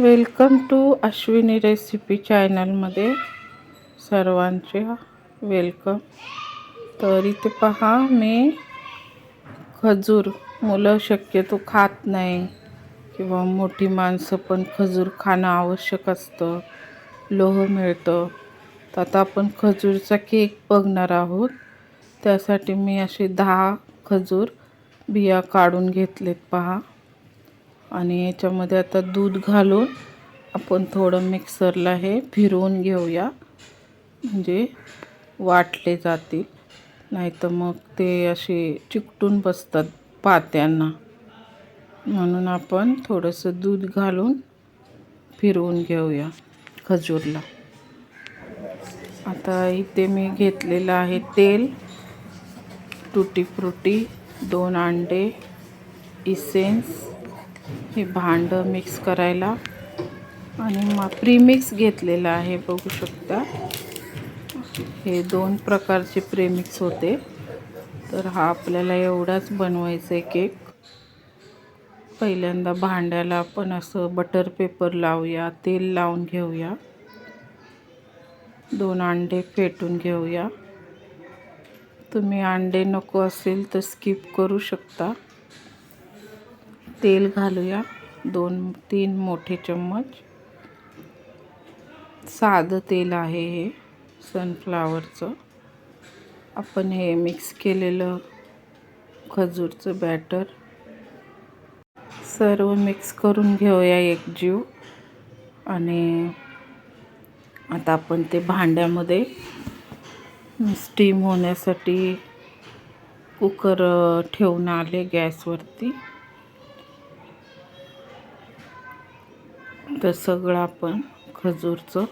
Welcome to Ashwini recipe चॅनलमध्ये सर्वांचे welcome. तर इथे पहा मी खजूर मुलं शक्यतो खात नाही किंवा मोठी माणसं पण खजूर खाणं आवश्यक असतं लोह मिळतं. तर आता आपण खजूरचा केक बघणार आहोत. त्यासाठी मी असे दहा खजूर बिया काढून घेतलेत पहा. आणि याच्यामध्ये आता दूध घालून आपण थोडं मिक्सरला हे फिरवून घेऊया. म्हणजे वाटले जातील. नाही तर मग ते असे चिकटून बसतात पात्यांना. म्हणून आपण थोडंसं दूध घालून फिरवून घेऊया खजूरला. आता इथे मी घेतलेलं आहे तेल. टुटी फ्रुटी दोन अंडे इसेन्स हे भांडं मिक्स करायला. आणि मग प्रीमिक्स घेतलेलं आहे बघू शकता. हे दोन प्रकारचे प्रेमिक्स होते. तर हा आपल्याला एवढाच बनवायचा आहे केक पहिल्यांदा भांड्याला आपण असं बटर पेपर लावूया तेल लावून घेऊया. दोन अंडे फेटून घेऊया. तुम्ही अंडे नको असेल तर स्किप करू शकता. तेल घालूया. दोन तीन मोठे चम्मच. साधं तेल आहे हे सनफ्लावरचं आपण हे मिक्स केलेलं खजूरचं बॅटर सर्व मिक्स करून घेऊया एक जीव. आणि आता आपण ते भांड्यामध्ये स्टीम होण्यासाठी कुकर ठेवून आले गॅसवरती. तर सगळं आपण खजूरचं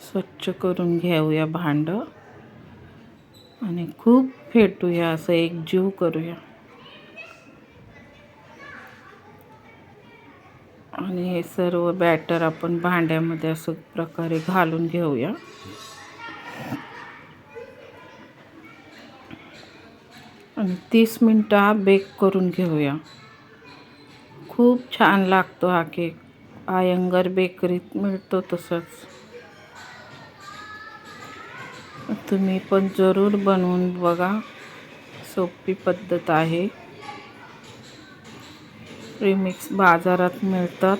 स्वच्छ करून घेऊया भांडं. आणि खूप फेटूया असं एक जीव करूया. आणि हे सर्व बॅटर आपण भांड्यामध्ये असं प्रकारे घालून घेऊया. आणि तीस मिनटं बेक करून घेऊया. खूप छान लागतो हा केक. आयंगर बेकरीत मिळतो तसंच. तुम्ही पण जरूर बनवून बघा. सोपी पद्धत आहे. प्रेमिक्स बाजारात मिळतात.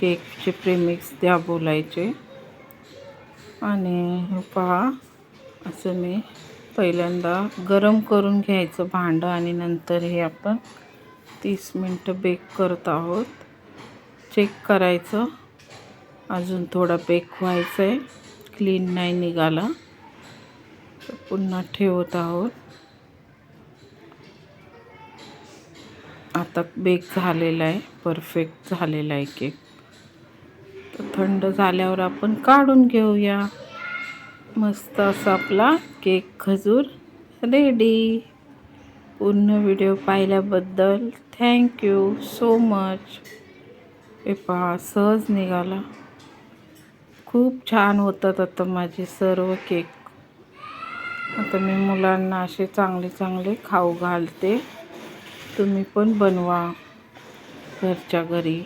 केकचे प्रेमिक्स द्या बोलायचे. आणि पहा असं मी पहिल्यांदा गरम करून घ्यायचं भांडं आणि नंतर हे आपण तीस मिनटं बेक करत आहोत. चेक करायचं. अजून थोडा बेक व्हायचं आहे क्लीन नाही निघाला. पुन्हा ठेवत आहोत. आता बेक झालेला आहे. परफेक्ट झालेला आहे केक तर थंड झाल्यावर आपण काढून घेऊया. मस्त असा आपला केक खजूर रेडी पूर्ण व्हिडिओ पाहिल्याबद्दल थँक्यू सो मच हे पहा सहज निघाला. खूप छान होतात आता माझे सर्व केक. आता मी मुलांना असे चांगले चांगले खाऊ घालते. तुम्ही पण बनवा घरच्या घरी.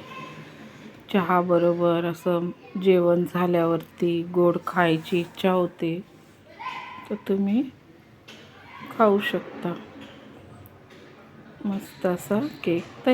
चहाबरोबर असं जेवण झाल्यावरती गोड खायची इच्छा होते तर तुम्ही खाऊ शकता. मस्त असा केक